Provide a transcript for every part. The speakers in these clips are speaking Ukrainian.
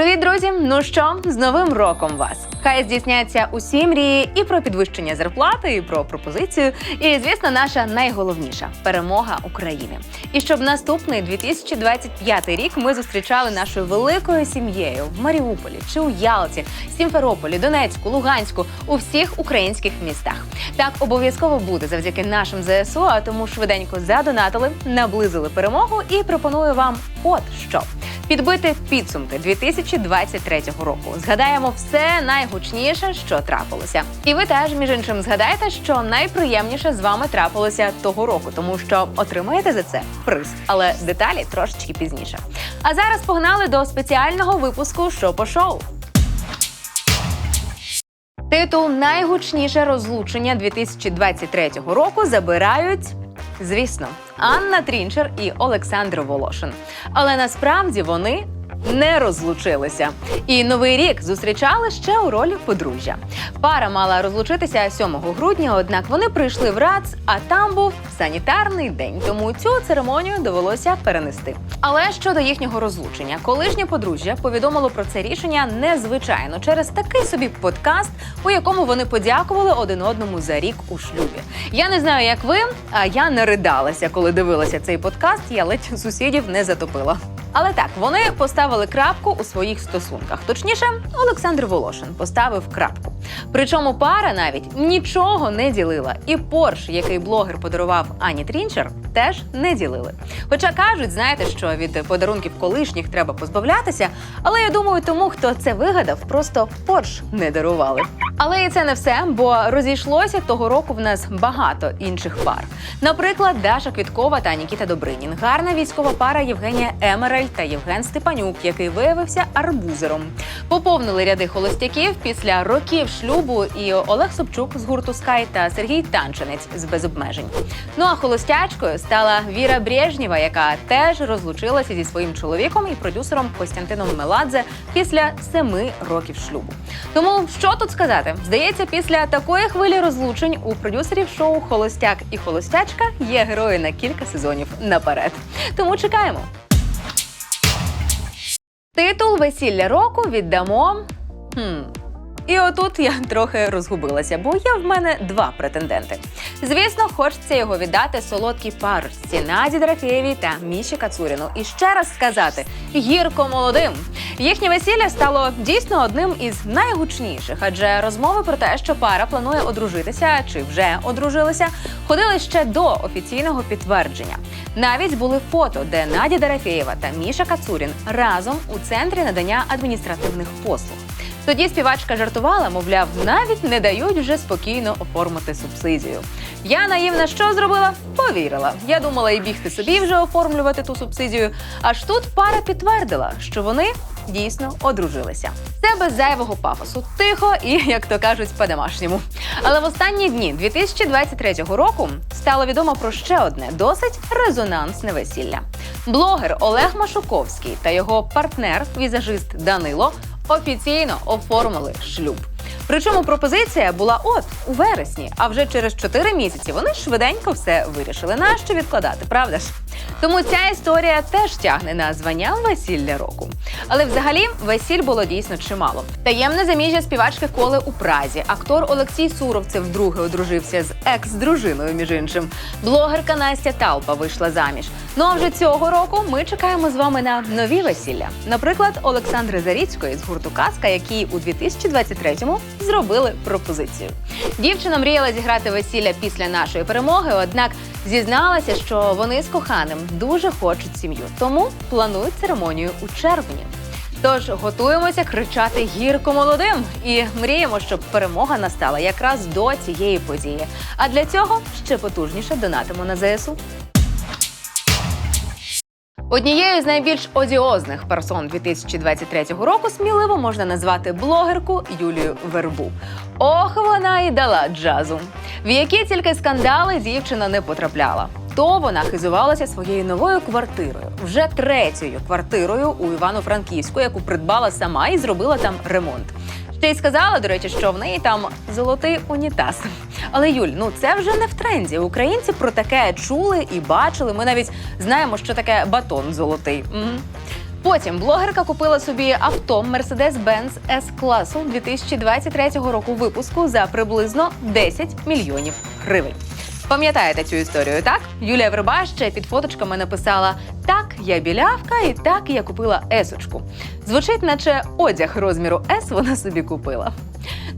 Привіт, друзі! Ну що, з новим роком вас! Хай здійсняться усі мрії і про підвищення зарплати, і про пропозицію, і звісно, наша найголовніша перемога України. І щоб наступний 2025 рік ми зустрічали нашою великою сім'єю в Маріуполі чи у Ялті, Сімферополі, Донецьку, Луганську, у всіх українських містах. Так обов'язково буде завдяки нашим ЗСУ, а тому швиденько задонатили, наблизили перемогу і пропоную вам от що. Підбити підсумки 2023 року. Згадаємо все найгучніше, що трапилося. І ви теж, між іншим, згадаєте, що найприємніше з вами трапилося того року, тому що отримаєте за це приз, але деталі трошечки пізніше. А зараз погнали до спеціального випуску «Що по шоу. Титул найгучніше розлучення 2023 року забирають. Звісно, Анна Трінчер і Олександр Волошин. Але насправді вони не розлучилися. І новий рік зустрічали ще у ролі подружжя. Пара мала розлучитися 7 грудня, однак вони прийшли в РАЦ, а там був санітарний день. Тому цю церемонію довелося перенести. Але щодо їхнього розлучення, колишнє подружжя повідомило про це рішення незвичайно через такий собі подкаст, у якому вони подякували один одному за рік у шлюбі. Я не знаю, як ви, а я не ридалася, коли дивилася цей подкаст. Я ледь сусідів не затопила. Але так, вони поставили крапку у своїх стосунках. Точніше, Олександр Волошин поставив крапку. Причому пара навіть нічого не ділила. І Порш, який блогер подарував Ані Трінчер, теж не ділили. Хоча кажуть, знаєте, що від подарунків колишніх треба позбавлятися. Але я думаю, тому хто це вигадав, просто Порш не дарували. Але і це не все, бо розійшлося того року в нас багато інших пар. Наприклад, Даша Квіткова та Нікіта Добринін, гарна військова пара Євгенія Емерель та Євген Степанюк, який виявився арбузером. Поповнили ряди холостяків після років шлюбу і Олег Собчук з гурту Скай та Сергій Танченець з без обмежень. Ну а холостячкою стала Віра Брежнєва, яка теж розлучилася зі своїм чоловіком і продюсером Костянтином Меладзе після семи років шлюбу. Тому що тут сказати? Здається, після такої хвилі розлучень у продюсерів шоу Холостяк і Холостячка є герої на кілька сезонів наперед. Тому чекаємо. Титул весілля року віддамо. Хм. І отут я трохи розгубилася, бо є в мене два претенденти. Звісно, хочеться його віддати солодкій парочці Наді Дорофєєвій та Міші Кацуріну. І ще раз сказати гірко молодим. Їхнє весілля стало дійсно одним із найгучніших, адже розмови про те, що пара планує одружитися чи вже одружилися, ходили ще до офіційного підтвердження. Навіть були фото, де Надя Дорофєєва та Міша Кацурін разом у центрі надання адміністративних послуг. Тоді співачка жартувала, мовляв, навіть не дають вже спокійно оформити субсидію. Я наївна що зробила? Повірила. Я думала і бігти собі вже оформлювати ту субсидію. Аж тут пара підтвердила, що вони дійсно одружилися. Це без зайвого пафосу, тихо і, як то кажуть, по-домашньому. Але в останні дні 2023 року стало відомо про ще одне досить резонансне весілля. Блогер Олег Машуковський та його партнер, візажист Данило, офіційно оформили шлюб. Причому пропозиція була от у вересні, а вже через 4 місяці вони швиденько все вирішили. Нащо відкладати, правда ж? Тому ця історія теж тягне на звання весілля року. Але взагалі весіль було дійсно чимало. Таємне заміжжя співачки Коли у Празі. Актор Олексій Суровцев вдруге одружився з екс-дружиною, між іншим. Блогерка Настя Талпа вийшла заміж. Ну а вже цього року ми чекаємо з вами на нові весілля. Наприклад, Олександри Заріцької з гурту Казка, які у 2023-му зробили пропозицію. Дівчина мріяла зіграти весілля після нашої перемоги, однак зізналася, що вони з коханим дуже хочуть сім'ю, тому планують церемонію у червні. Тож готуємося кричати гірко молодим і мріємо, щоб перемога настала якраз до цієї події. А для цього ще потужніше донатимо на ЗСУ. Однією з найбільш одіозних персон 2023 року сміливо можна назвати блогерку Юлію Вербу. Ох, вона і дала джазу. В які тільки скандали дівчина не потрапляла. То вона хизувалася своєю новою квартирою, вже третьою квартирою у Івано-Франківську, яку придбала сама і зробила там ремонт. Ще й сказала, до речі, що в неї там золотий унітаз. Але Юль, ну це вже не в тренді. Українці про таке чули і бачили. Ми навіть знаємо, що таке батон золотий. Мгм. Потім блогерка купила собі авто Mercedes-Benz S-класу 2023 року випуску за приблизно 10 мільйонів гривень. Пам'ятаєте цю історію, так? Юлія Верба ще під фоточками написала: Так, я білявка, і так я купила есочку. Звучить, наче одяг розміру С вона собі купила.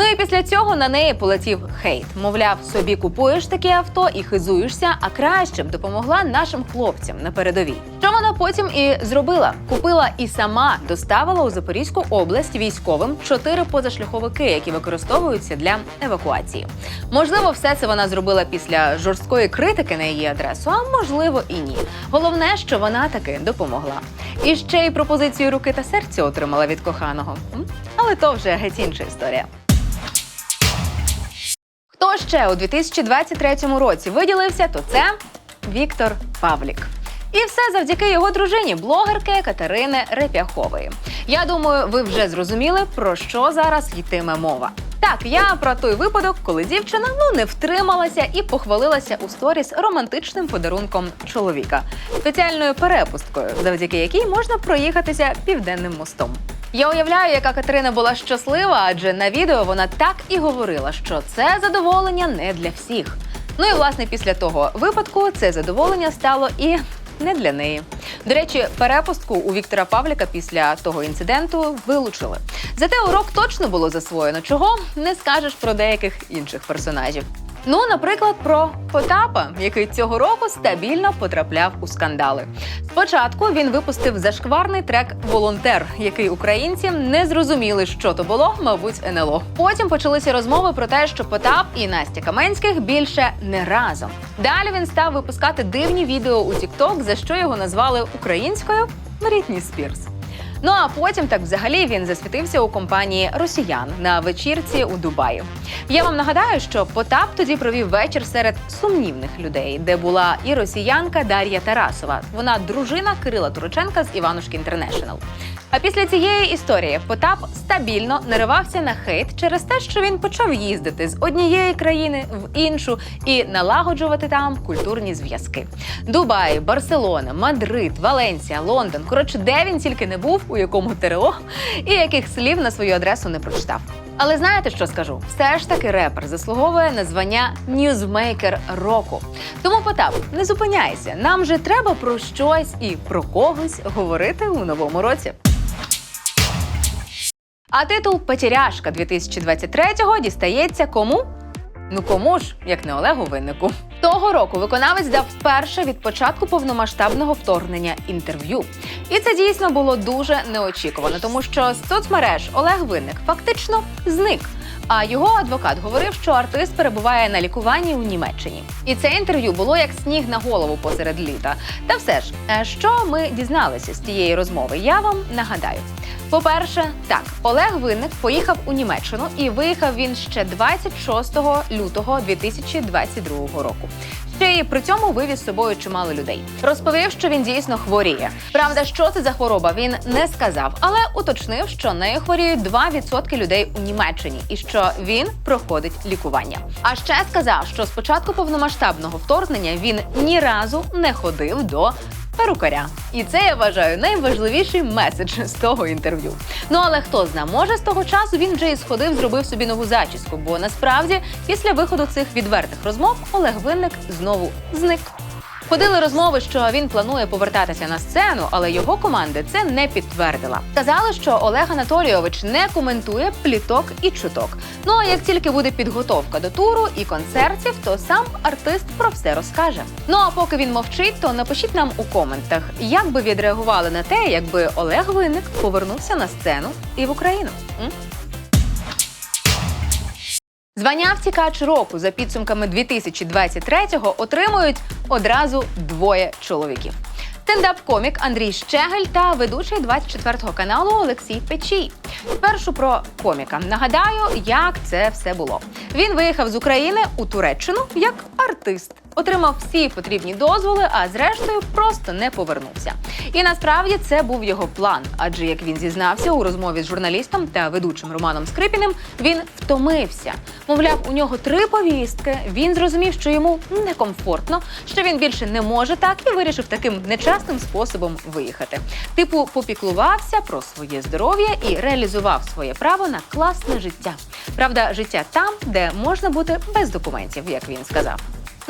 Ну і після цього на неї полетів хейт. Мовляв, собі купуєш таке авто і хизуєшся, а краще б допомогла нашим хлопцям на передовій. Що вона потім і зробила? Купила і сама доставила у Запорізьку область військовим чотири позашляховики, які використовуються для евакуації. Можливо, все це вона зробила після жорсткої критики на її адресу, а можливо і ні. Головне, що вона таки допомогла. І ще й пропозицію руки та серця отримала від коханого. Але то вже геть інша історія. Хто ще у 2023 році виділився, то це Віктор Павлік. І все завдяки його дружині, блогерки Катерини Репяхової. Я думаю, ви вже зрозуміли, про що зараз йтиме мова. Так, я про той випадок, коли дівчина ну не втрималася і похвалилася у сторіс романтичним подарунком чоловіка, спеціальною перепусткою, завдяки якій можна проїхатися південним мостом. Я уявляю, яка Катерина була щаслива, адже на відео вона так і говорила, що це задоволення не для всіх. Ну і власне після того випадку це задоволення стало і не для неї. До речі, перепустку у Віктора Павліка після того інциденту вилучили. Зате урок точно було засвоєно, чого не скажеш про деяких інших персонажів. Ну, наприклад, про Потапа, який цього року стабільно потрапляв у скандали. Спочатку він випустив зашкварний трек Волонтер, який українці не зрозуміли, що то було, мабуть, НЛО. Потім почалися розмови про те, що Потап і Настя Каменських більше не разом. Далі він став випускати дивні відео у TikTok, за що його назвали українською Брітні Спірс. Ну а потім так взагалі він засвітився у компанії росіян на вечірці у Дубаї. Я вам нагадаю, що Потап тоді провів вечір серед сумнівних людей, де була і росіянка Дар'я Тарасова. Вона дружина Кирила Туроченка з Іванушки Інтернешнл. А після цієї історії Потап стабільно наривався на хейт через те, що він почав їздити з однієї країни в іншу і налагоджувати там культурні зв'язки. Дубай, Барселона, Мадрид, Валенсія, Лондон. Коротше, де він тільки не був, у якому ТРО, і яких слів на свою адресу не прочитав. Але знаєте, що скажу? Все ж таки репер заслуговує на звання ньюзмейкер року. Тому Потап, не зупиняйся. Нам же треба про щось і про когось говорити у новому році. А титул Потеряшка 2023-го дістається кому? Ну кому ж, як не Олегу Виннику. Того року виконавець дав вперше від початку повномасштабного вторгнення інтерв'ю. І це дійсно було дуже неочікувано, тому що з соцмереж Олег Винник фактично зник. А його адвокат говорив, що артист перебуває на лікуванні у Німеччині. І це інтерв'ю було як сніг на голову посеред літа. Та все ж, е, що ми дізналися з тієї розмови, я вам нагадаю. По-перше, так, Олег Винник поїхав у Німеччину і виїхав він ще 26 лютого 2022 року. Ще й при цьому вивіз з собою чимало людей. Розповів, що він дійсно хворіє. Правда, що це за хвороба, він не сказав, але уточнив, що нею хворіють 2% людей у Німеччині і що він проходить лікування. А ще сказав, що з початку повномасштабного вторгнення він ні разу не ходив до перукаря. І це я вважаю найважливіший меседж з того інтерв'ю. Ну але хто зна, може з того часу він вже і сходив, зробив собі нову зачіску, бо насправді після виходу цих відвертих розмов Олег Винник знову зник. Ходили розмови, що він планує повертатися на сцену, але його команда це не підтвердила. Казали, що Олег Анатолійович не коментує пліток і чуток. Ну а як тільки буде підготовка до туру і концертів, то сам артист про все розкаже. Ну а поки він мовчить, то напишіть нам у коментах, як би відреагували на те, якби Олег Винник повернувся на сцену і в Україну. М? Звання втікач року за підсумками 2023-го отримують одразу двоє чоловіків. Стендап-комік Андрій Щегель та ведучий 24-го каналу Олексій Печій. Спершу про коміка. Нагадаю, як це все було. Він виїхав з України у Туреччину як артист. Отримав всі потрібні дозволи, а зрештою просто не повернувся. І насправді це був його план. Адже як він зізнався у розмові з журналістом та ведучим Романом Скрипіним, він втомився. Мовляв, у нього три повістки. Він зрозумів, що йому некомфортно, що він більше не може так, і вирішив таким нечасним способом виїхати. Типу, попіклувався про своє здоров'я і реалізував своє право на класне життя. Правда, життя там, де можна бути без документів, як він сказав.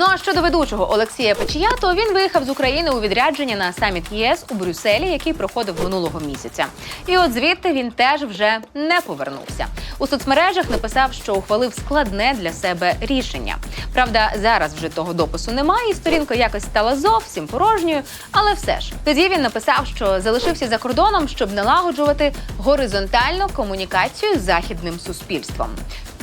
Ну а щодо ведучого Олексія Печія, то він виїхав з України у відрядження на саміт ЄС у Брюсселі, який проходив минулого місяця. І от звідти він теж вже не повернувся. У соцмережах написав, що ухвалив складне для себе рішення. Правда, зараз вже того допису немає, і сторінка якось стала зовсім порожньою. Але все ж тоді він написав, що залишився за кордоном, щоб налагоджувати горизонтальну комунікацію з західним суспільством.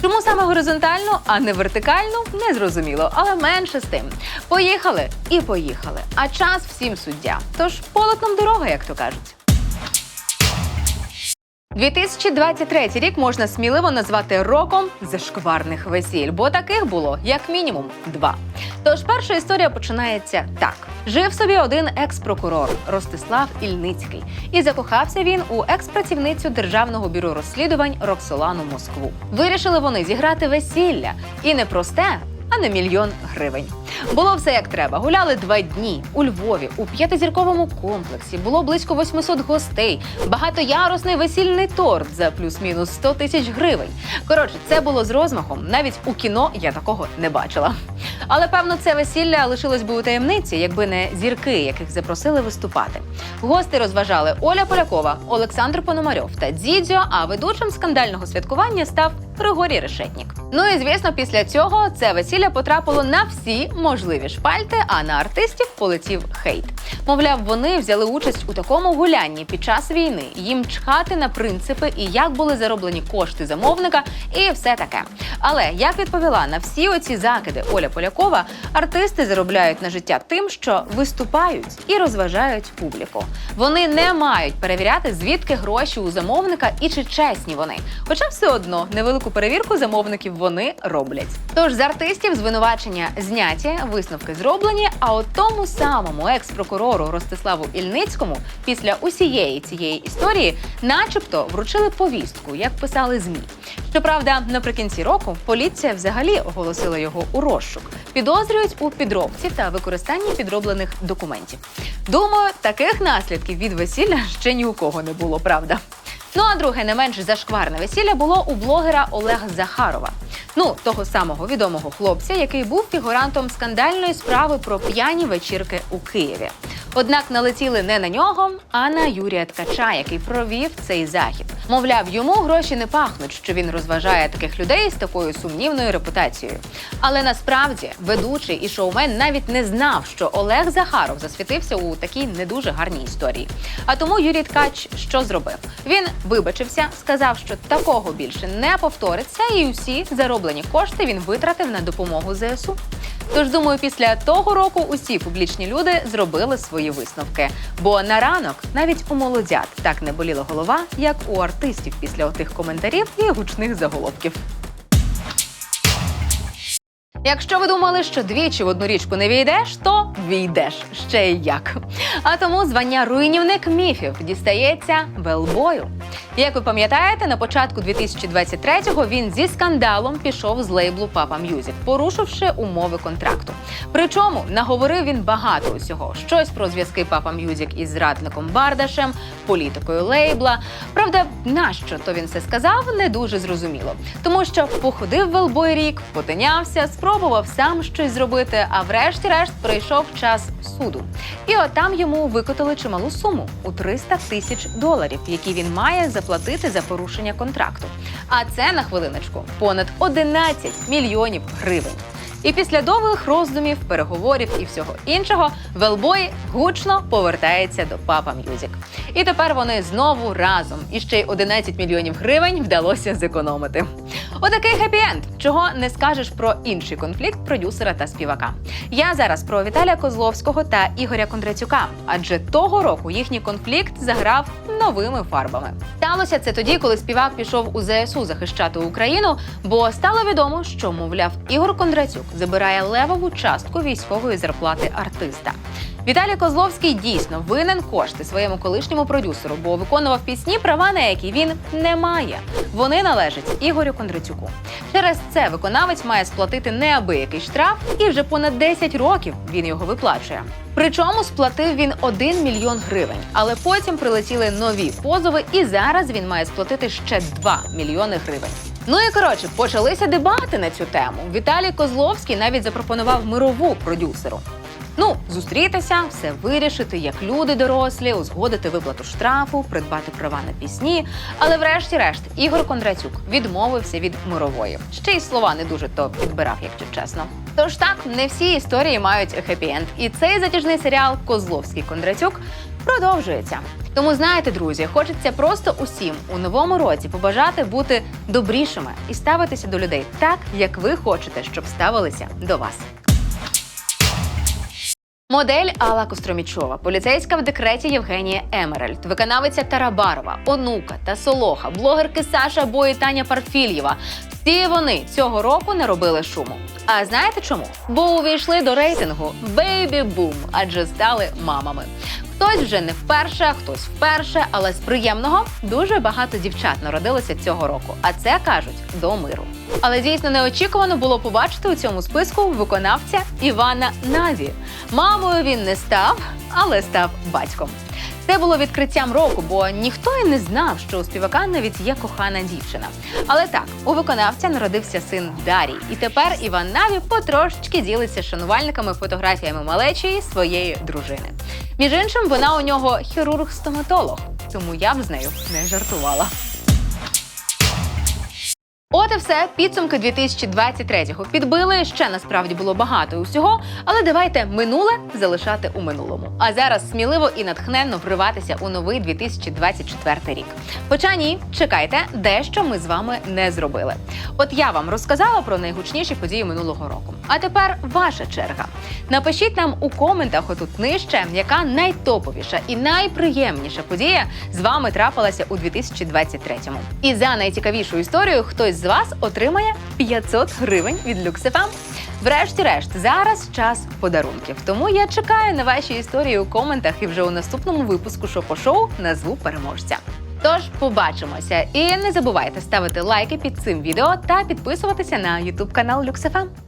Чому саме горизонтальну, а не вертикальну, не зрозуміло, але менше з тим. Поїхали і поїхали. А час всім суддя. Тож полотном дорога, як то кажуть. 2023 рік можна сміливо назвати роком зашкварних весіль, бо таких було як мінімум два. Тож перша історія починається так: жив собі один екс-прокурор Ростислав Ільницький, і закохався він у екс-працівницю державного бюро розслідувань Роксолану Москву. Вирішили вони зіграти весілля і не просте. А не мільйон гривень. Було все як треба. Гуляли два дні у Львові у п'ятизірковому комплексі. Було близько 800 гостей, багатоярусний весільний торт за плюс-мінус 100 тисяч гривень. Коротше, це було з розмахом. Навіть у кіно я такого не бачила. Але певно, це весілля лишилось би у таємниці, якби не зірки, яких запросили виступати. Гости розважали Оля Полякова, Олександр Пономарьов та Дзідзьо. А ведучим скандального святкування став Григорій Решетнік. Ну і звісно, після цього це весілля потрапило на всі можливі шпальти, а на артистів полетів хейт. Мовляв, вони взяли участь у такому гулянні під час війни. Їм чхати на принципи і як були зароблені кошти замовника, і все таке. Але як відповіла на всі оці закиди Оля Полякова, артисти заробляють на життя тим, що виступають і розважають публіку. Вони не мають перевіряти, звідки гроші у замовника і чи чесні вони. Хоча все одно невелику перевірку замовників вони роблять. Тож з артистів звинувачення зняті, висновки зроблені. А от тому самому екс-прокурору Ростиславу Ільницькому після усієї цієї історії, начебто, вручили повістку, як писали змі. Щоправда, наприкінці року поліція взагалі оголосила його у розшук. Підозрюють у підробці та використанні підроблених документів. Думаю, таких наслідків від весілля ще ні у кого не було, правда. Ну а друге, не менш зашкварне весілля було у блогера Олега Захарова. Ну, того самого відомого хлопця, який був фігурантом скандальної справи про п'яні вечірки у Києві. Однак налетіли не на нього, а на Юрія Ткача, який провів цей захід. Мовляв, йому гроші не пахнуть, що він розважає таких людей з такою сумнівною репутацією. Але насправді ведучий і шоумен навіть не знав, що Олег Захаров засвітився у такій не дуже гарній історії. А тому Юрій Ткач що зробив? Він вибачився, сказав, що такого більше не повториться, і усі зароблені кошти він витратив на допомогу ЗСУ. Тож думаю, після того року усі публічні люди зробили свої висновки. Бо на ранок навіть у молодят так не боліла голова, як у артистів після отих коментарів і гучних заголовків. Якщо ви думали, що двічі в одну річку не війдеш, то війдеш ще й як. А тому звання руйнівник міфів дістається велбою. Як ви пам'ятаєте, на початку 2023-го він зі скандалом пішов з лейблу Papa Music, порушивши умови контракту. Причому наговорив він багато усього: щось про зв'язки Papa Music із зрадником Бардашем, політикою лейбла. Правда, нащо то він це сказав, не дуже зрозуміло, тому що походив велбой рік, потинявся, спробував сам щось зробити. А врешті-решт прийшов час суду. І от там йому викотили чималу суму у 300 тисяч доларів, які він має заплатити за порушення контракту. А це на хвилиночку понад 11 мільйонів гривень. І після довгих роздумів, переговорів і всього іншого, Велбой гучно повертається до Papa Music. І тепер вони знову разом. І ще й 11 мільйонів гривень вдалося зекономити. Отакий хеппі-енд. Чого не скажеш про інший конфлікт продюсера та співака. Я зараз про Віталія Козловського та Ігоря Кондратюка, адже того року їхній конфлікт заграв новими фарбами. Сталося це тоді, коли співак пішов у ЗСУ захищати Україну, бо стало відомо, що мовляв Ігор Кондратюк забирає левову частку військової зарплати артиста. Віталій Козловський дійсно винен кошти своєму колишньому продюсеру, бо виконував пісні, права на які він не має. Вони належать Ігорю Кондратюку. Через це виконавець має сплатити неабиякий штраф, і вже понад 10 років він його виплачує. Причому сплатив він 1 мільйон гривень, але потім прилетіли нові позови, і зараз він має сплатити ще 2 мільйони гривень. Ну і коротше, почалися дебати на цю тему. Віталій Козловський навіть запропонував мирову продюсеру. Ну, зустрітися, все вирішити, як люди дорослі, узгодити виплату штрафу, придбати права на пісні. Але врешті-решт Ігор Кондратюк відмовився від мирової. Ще й слова не дуже то підбирав, якщо чесно. Тож так, не всі історії мають хеппі-енд. І цей затяжний серіал Козловський Кондратюк продовжується. Тому знаєте, друзі, хочеться просто усім у новому році побажати бути добрішими і ставитися до людей так, як ви хочете, щоб ставилися до вас. Модель Алла Костромічова, поліцейська в декреті Євгенія Емеральд, виконавиця Тарабарова, Онука та Солоха, блогерки Саша Бо і Таня Парфільєва. Всі вони цього року не робили шуму. А знаєте чому? Бо увійшли до рейтингу Бейбі Бум, адже стали мамами. Хтось вже не вперше, хтось вперше, але з приємного дуже багато дівчат народилося цього року. А це кажуть до миру. Але дійсно неочікувано було побачити у цьому списку виконавця Івана Назі. Мамою він не став, але став батьком. Це було відкриттям року, бо ніхто і не знав, що у співака навіть є кохана дівчина. Але так, у виконавця народився син Дарій, і тепер Іван Наві потрошечки ділиться шанувальниками фотографіями малечі своєї дружини. Між іншим, вона у нього хірург-стоматолог, тому я б з нею не жартувала. От і все, підсумки 2023-го підбили. Ще насправді було багато усього, але давайте минуле залишати у минулому. А зараз сміливо і натхненно вриватися у новий 2024 рік. Хоча ні, чекайте, дещо ми з вами не зробили. От я вам розказала про найгучніші події минулого року. А тепер ваша черга. Напишіть нам у коментах отут нижче, яка найтоповіша і найприємніша подія з вами трапилася у 2023-му. І за найцікавішу історію хтось з вас отримає 500 гривень від LuxFM. Врешті-решт, зараз час подарунків. Тому я чекаю на ваші історії у коментах і вже у наступному випуску шопо-шоу назву переможця. Тож побачимося і не забувайте ставити лайки під цим відео та підписуватися на YouTube канал LuxFM.